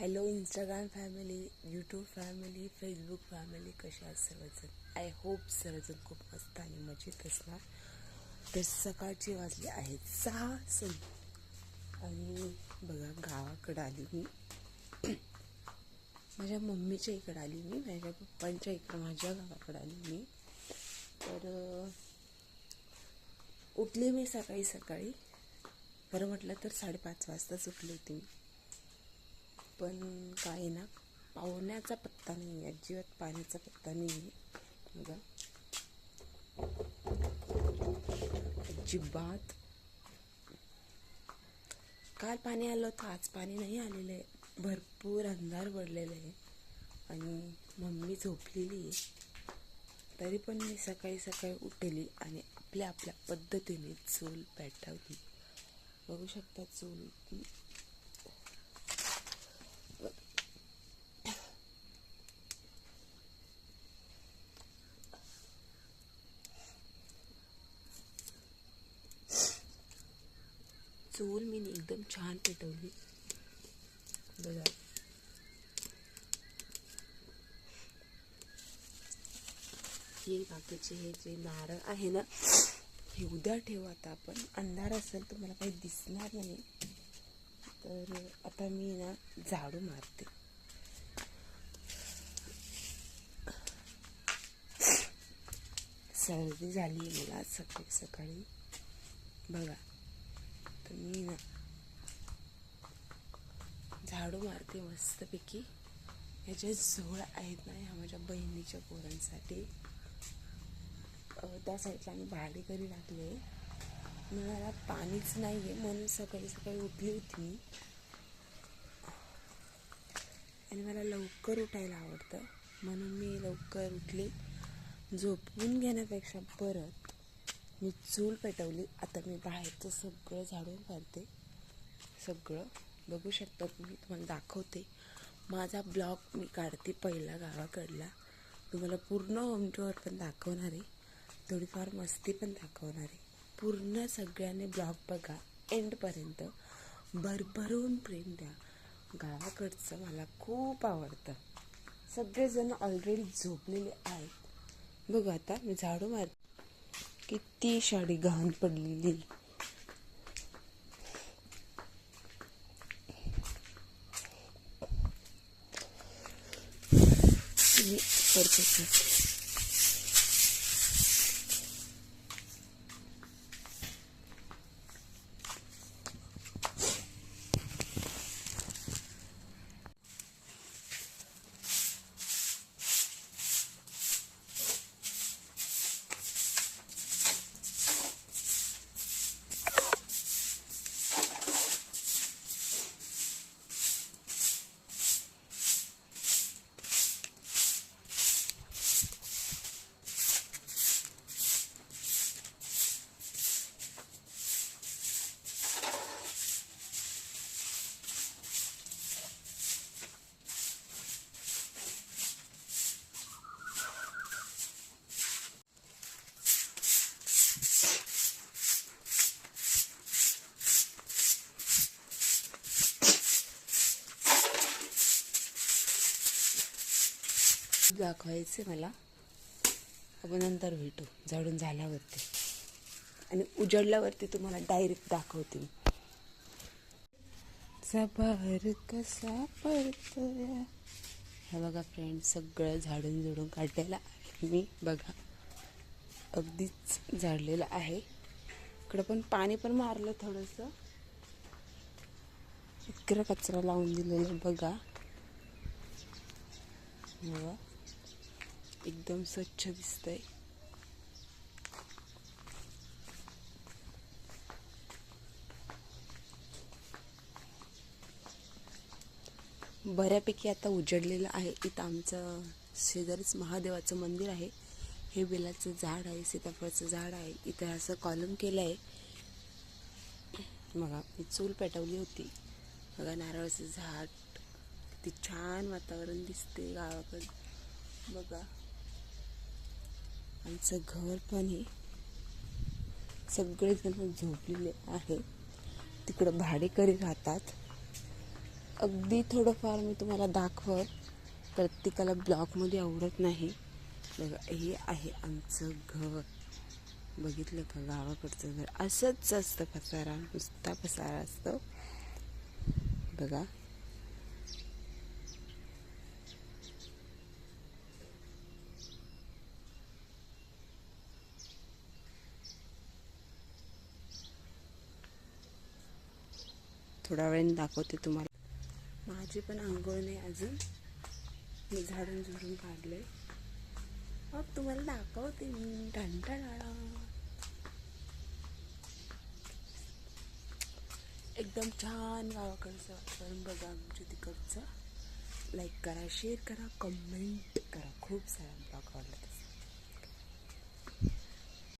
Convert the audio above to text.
Hello Instagram family YouTube family Facebook family कशा आहेत सर्वजण? आय होप सर्वजण खूप मस्त आणि मजेत असणार. तर सकाळचे वाजले आहेत सहा सण आणि बघा गावाकडं आली मी. माझ्या मम्मीच्या इकडं आली मी माझ्या पप्पांच्या इकडं माझ्या गावाकडं आली मी. तर उठले मी सकाळी सकाळी. बरं म्हटलं तर साडेपाच वाजताच उठले होते मी. पण काय ना पाहुण्याचा पत्ता नाही आहे अजिबात पाण्याचा पत्ता नाही आहे. बघा. अजिबात. काल पाणी आलं होतं आज पाणी नाही आलेलं आहे. भरपूर अंधार पडलेलं आहे. आणि मम्मी झोपलेली आहे. तरी पण मी सकाळी सकाळी उठली आणि आपल्या आपल्या पद्धतीने चूल पेटवली. बघू शकता चूल चूल मी एकदम छान पेटवली. बघा. हे बाकीचे हे जे नारळ आहे ना हे उद्या ठेवू आता आपण. अंधार असेल तर मला काही दिसणार नाही. तर आता मी ना झाडू मारते. सर्दी झाली आहे मला सकाळी सकाळी. बघा. तर मी ना झाडू मारते मस्तपैकी. ह्याच्या झोळ आहेत ना ह्या माझ्या बहिणीच्या पोरांसाठी. त्या साईडला मी भाडेकरी लागले मला पाणीच नाही आहे म्हणून सकाळी सकाळी उठली होती. मी आणि मला लवकर उठायला आवडतं. म्हणून मी लवकर उठली. झोपून घेण्यापेक्षा परत मी चूल पेटवली. आता मी बाहेरचं सगळं झाडून काढते. सगळं. बघू शकता मी तुम्हाला दाखवते. माझा ब्लॉग मी काढते पहिला गावाकडला. तुम्हाला पूर्ण होम टूर पण दाखवणार आहे. थोडीफार मस्ती पण दाखवणार आहे. पूर्ण सगळ्यांनी ब्लॉग बघा. एंडपर्यंत भरभरून प्रेम द्या. गावाकडचं मला खूप आवडतं. सगळेजण ऑलरेडी झोपलेले आहेत. बघू आता मी झाडू मारते किती शाडी घाण पडलेली. मी दाखवायचे मला. आपण नंतर भेटू. झाडून झाल्यावरती. आणि उजडल्यावरती तुम्हाला डायरेक्ट दाखवते मी. कसा पडतोय? हे बघा फ्रेंड सगळं झाडून झुडून काढलेलं आहे मी. बघा. अगदीच झाडलेलं आहे. इकडं पण पाणी पण मारलं थोडंसं. इकडं कचरा लावून दिलेलं बघा. बघा. एकदम स्वच्छ दिसतंय. बऱ्यापैकी आता उजडलेलं आहे इथं आमचं शेजारीच महादेवाचं मंदिर आहे. हे बेलाचं झाड आहे सीताफळाचं झाड आहे. इथं असं कॉलम केलं आहे. बघा मी चूल पेटवली होती. बघा नारळाचं झाड. किती छान वातावरण दिसते गावाकडे. बघा. आमचं घर पण आहे सगळेजण झोपलेले आहे. तिकडं भाडेकरी राहतात. अगदी थोडंफार मी तुम्हाला दाखवत प्रत्येकाला ब्लॉकमध्ये आवडत नाही. बघा हे आहे आमचं घर. बघितलं का? गावाकडचं घर. असंच असतं पसारा नुसता पसारा असतो. बघा. थोड्या वेळाने दाखवते तुम्हाला. माझी पण आंघोळ नाही अजून. मी झाडून झुडून काढले मग तुम्हाला दाखवते मी. ढंढाळा एकदम छान गावाकडचं वातावरण बघा आमच्या तिकडचं. लाईक करा शेअर करा कमेंट करा. खूप सारा ब्लॉग आवडला